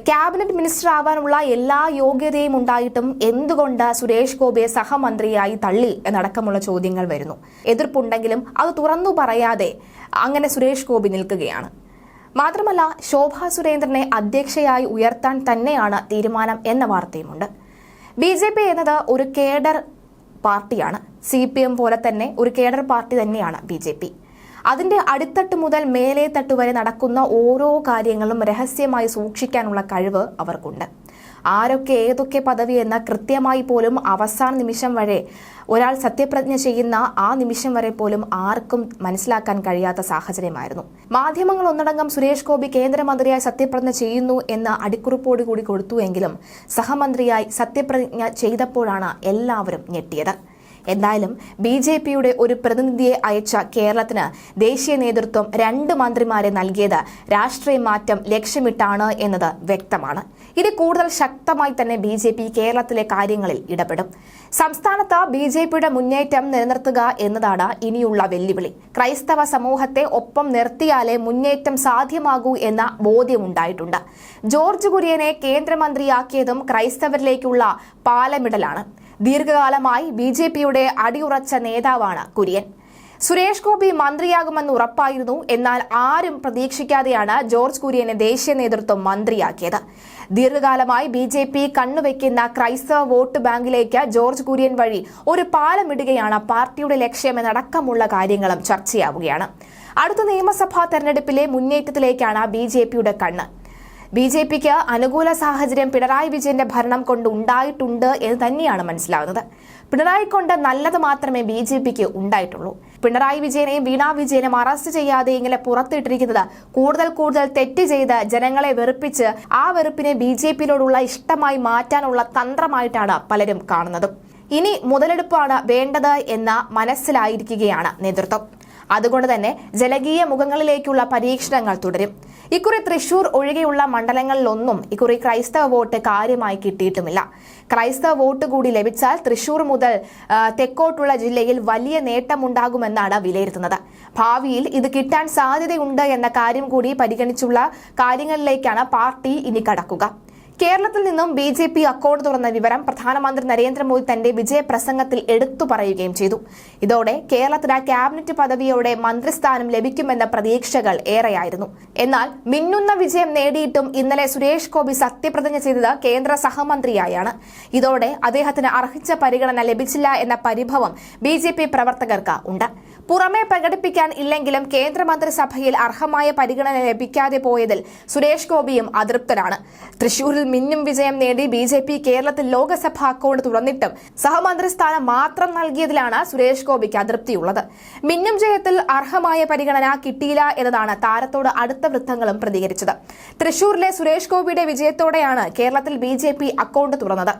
Cabinet minister ആവാനുള്ള എല്ലാ യോഗ്യതയും ഉണ്ടായിട്ടും എന്തുകൊണ്ട് സുരേഷ് ഗോപിയെ സഹമന്ത്രിയായി തള്ളി എന്നടക്കമുള്ള ചോദ്യങ്ങൾ വരുന്നു. എതിർപ്പുണ്ടെങ്കിലും അത് തുറന്നു പറയാതെ അങ്ങനെ സുരേഷ് ഗോപി നിൽക്കുകയാണ്. മാത്രമല്ല ശോഭാ സുരേന്ദ്രനെ അധ്യക്ഷയായി ഉയർത്താൻ തന്നെയാണ് തീരുമാനം എന്ന വാർത്തയുമുണ്ട്. ബി ജെ പി എന്നത് ഒരു കേഡർ പാർട്ടിയാണ്. സി പി എം പോലെ തന്നെ ഒരു കേഡർ പാർട്ടി തന്നെയാണ് ബി ജെ പി. അതിന്റെ അടിത്തട്ട് മുതൽ മേലേ തട്ട് വരെ നടക്കുന്ന ഓരോ കാര്യങ്ങളും രഹസ്യമായി സൂക്ഷിക്കാനുള്ള കഴിവ് അവർക്കുണ്ട്. ആരൊക്കെ ഏതൊക്കെ പദവി എന്ന കൃത്യമായി പോലും അവസാന നിമിഷം വരെ ഒരാൾ സത്യപ്രതിജ്ഞ ചെയ്യുന്ന ആ നിമിഷം വരെ പോലും ആർക്കും മനസ്സിലാക്കാൻ കഴിയാത്ത സാഹചര്യമായിരുന്നു. മാധ്യമങ്ങൾ ഒന്നടങ്കം സുരേഷ് ഗോപി കേന്ദ്രമന്ത്രിയായി സത്യപ്രതിജ്ഞ ചെയ്യുന്നു എന്ന അടിക്കുറിപ്പോടുകൂടി കൊടുത്തുവെങ്കിലും സഹമന്ത്രിയായി സത്യപ്രതിജ്ഞ ചെയ്തപ്പോഴാണ് എല്ലാവരും ഞെട്ടിയത്. എന്തായാലും ബി ജെ പിയുടെ ഒരു പ്രതിനിധിയെ അയച്ച കേരളത്തിന് ദേശീയ നേതൃത്വം രണ്ട് മന്ത്രിമാരെ നൽകിയത് രാഷ്ട്രീയ മാറ്റം ലക്ഷ്യമിട്ടാണ് എന്നത് വ്യക്തമാണ്. ഇത് കൂടുതൽ ശക്തമായി തന്നെ ബി ജെ പി കേരളത്തിലെ കാര്യങ്ങളിൽ ഇടപെടും. സംസ്ഥാനത്ത് ബി ജെ പിയുടെ മുന്നേറ്റം നിലനിർത്തുക എന്നതാണ് ഇനിയുള്ള വെല്ലുവിളി. ക്രൈസ്തവ സമൂഹത്തെ ഒപ്പം നിർത്തിയാലേ മുന്നേറ്റം സാധ്യമാകൂ എന്ന ബോധ്യമുണ്ടായിട്ടുണ്ട്. ജോർജ് കുര്യനെ കേന്ദ്രമന്ത്രിയാക്കിയതും ക്രൈസ്തവരിലേക്കുള്ള പാലമിടലാണ്. ദീർഘകാലമായി ബി ജെ പിയുടെ അടിയുറച്ച നേതാവാണ് കുര്യൻ. സുരേഷ് ഗോപി മന്ത്രിയാകുമെന്ന് ഉറപ്പായിരുന്നു. എന്നാൽ ആരും പ്രതീക്ഷിക്കാതെയാണ് ജോർജ് കുര്യനെ ദേശീയ നേതൃത്വം മന്ത്രിയാക്കിയത്. ദീർഘകാലമായി ബി ജെ പി കണ്ണുവെക്കുന്ന ക്രൈസ്തവ വോട്ട് ബാങ്കിലേക്ക് ജോർജ് കുര്യൻ വഴി ഒരു പാലമിടുകയാണ് പാർട്ടിയുടെ ലക്ഷ്യമെന്നടക്കമുള്ള കാര്യങ്ങളും ചർച്ചയാവുകയാണ്. അടുത്ത നിയമസഭാ തെരഞ്ഞെടുപ്പിലെ മുന്നേറ്റത്തിലേക്കാണ് ബി ജെ പിയുടെ കണ്ണ്. ബി ജെ പിക്ക് അനുകൂല സാഹചര്യം പിണറായി വിജയന്റെ ഭരണം കൊണ്ട് ഉണ്ടായിട്ടുണ്ട് എന്ന് തന്നെയാണ് മനസ്സിലാവുന്നത് പിണറായി കൊണ്ട് നല്ലത് മാത്രമേ ബി ജെ പിക്ക് ഉണ്ടായിട്ടുള്ളൂ. പിണറായി വിജയനെയും വീണാ വിജയനെയും അറസ്റ്റ് ചെയ്യാതെ ഇങ്ങനെ പുറത്തിട്ടിരിക്കുന്നത് കൂടുതൽ കൂടുതൽ തെറ്റ് ചെയ്ത് ജനങ്ങളെ വെറുപ്പിച്ച് ആ വെറുപ്പിനെ ബി ജെ പിയിലോടുള്ള ഇഷ്ടമായി മാറ്റാനുള്ള തന്ത്രമായിട്ടാണ് പലരും കാണുന്നത്. ഇനി മുതലെടുപ്പാണ് വേണ്ടത് എന്ന മനസ്സിലായിരിക്കുകയാണ് നേതൃത്വം. അതുകൊണ്ട് തന്നെ ജലകീയ മുഖങ്ങളിലേക്കുള്ള പരീക്ഷണങ്ങൾ തുടരും. ഇക്കുറി തൃശൂർ ഒഴികെയുള്ള മണ്ഡലങ്ങളിലൊന്നും ഇക്കുറി ക്രൈസ്തവ വോട്ട് കാര്യമായി കിട്ടിയിട്ടുമില്ല. ക്രൈസ്തവ വോട്ട് കൂടി ലഭിച്ചാൽ തൃശൂർ മുതൽ തെക്കോട്ടുള്ള ജില്ലയിൽ വലിയ നേട്ടമുണ്ടാകുമെന്നാണ് വിലയിരുത്തുന്നത്. ഭാവിയിൽ ഇത് കിട്ടാൻ സാധ്യതയുണ്ട് എന്ന കാര്യം കൂടി പരിഗണിച്ചുള്ള കാര്യങ്ങളിലേക്കാണ് പാർട്ടി ഇനി കടക്കുക. കേരളത്തിൽ നിന്നും ബി ജെ പി അക്കൗണ്ട് തുറന്ന വിവരം പ്രധാനമന്ത്രി നരേന്ദ്രമോദി തന്റെ വിജയപ്രസംഗത്തിൽ എടുത്തു പറയുകയും ചെയ്തു. ഇതോടെ കേരളത്തിന് ക്യാബിനറ്റ് പദവിയോടെ മന്ത്രിസ്ഥാനം ലഭിക്കുമെന്ന പ്രതീക്ഷകൾ ഏറെയായിരുന്നു. എന്നാൽ മിന്നുന്ന വിജയം നേടിയിട്ടും ഇന്നലെ സുരേഷ് ഗോപി സത്യപ്രതിജ്ഞ ചെയ്തത് കേന്ദ്ര സഹമന്ത്രിയായാണ്. ഇതോടെ അദ്ദേഹത്തിന് അർഹിച്ച പരിഗണന ലഭിച്ചില്ല എന്ന പരിഭവം ബി ജെ പി പ്രവർത്തകർക്ക് ഉണ്ട്. പുറമെ പ്രകടിപ്പിക്കാൻ ഇല്ലെങ്കിലും കേന്ദ്രമന്ത്രിസഭയിൽ അർഹമായ പരിഗണന ലഭിക്കാതെ പോയതിൽ സുരേഷ് ഗോപിയും അതൃപ്തനാണ് തൃശൂരിൽ മിന്നും വിജയം നേടി ബി ജെ പി കേരളത്തിൽ ലോക്സഭാ അക്കൗണ്ട് തുറന്നിട്ടും സഹമന്ത്രി സ്ഥാനം മാത്രം നൽകിയതിലാണ് സുരേഷ് ഗോപിക്ക് അതൃപ്തിയുള്ളത്. മിന്നും ജയത്തിൽ അർഹമായ പരിഗണന കിട്ടിയില്ല എന്നതാണ് താരത്തോട് അടുത്ത വൃത്തങ്ങളും പ്രതികരിച്ചത്. തൃശൂരിലെ സുരേഷ് ഗോപിയുടെ വിജയത്തോടെയാണ് കേരളത്തിൽ ബി അക്കൗണ്ട് തുറന്നത്.